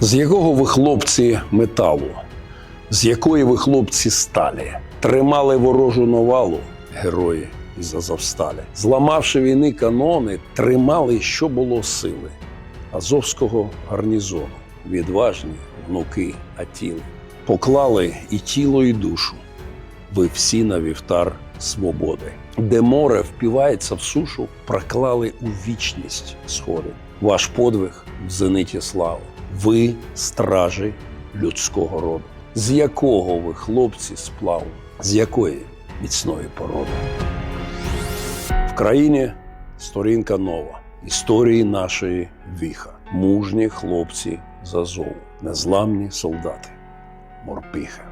З якого ви хлопці металу, з якої ви хлопці сталі, тримали ворожу навалу, герої із Азовсталі, зламавши війни канони, тримали, що було сили Азовського гарнізону, відважні внуки Атіли, поклали і тіло, і душу. Ви всі на вівтар свободи, де море впівається в сушу, проклали у вічність сходи. Ваш подвиг в зениті слави. Ви стражі людського роду. З якого ви хлопці сплаву, з якої міцної породи? В країні сторінка нова. Історії нашої віха. Мужні хлопці з Азову, незламні солдати, морпіхи.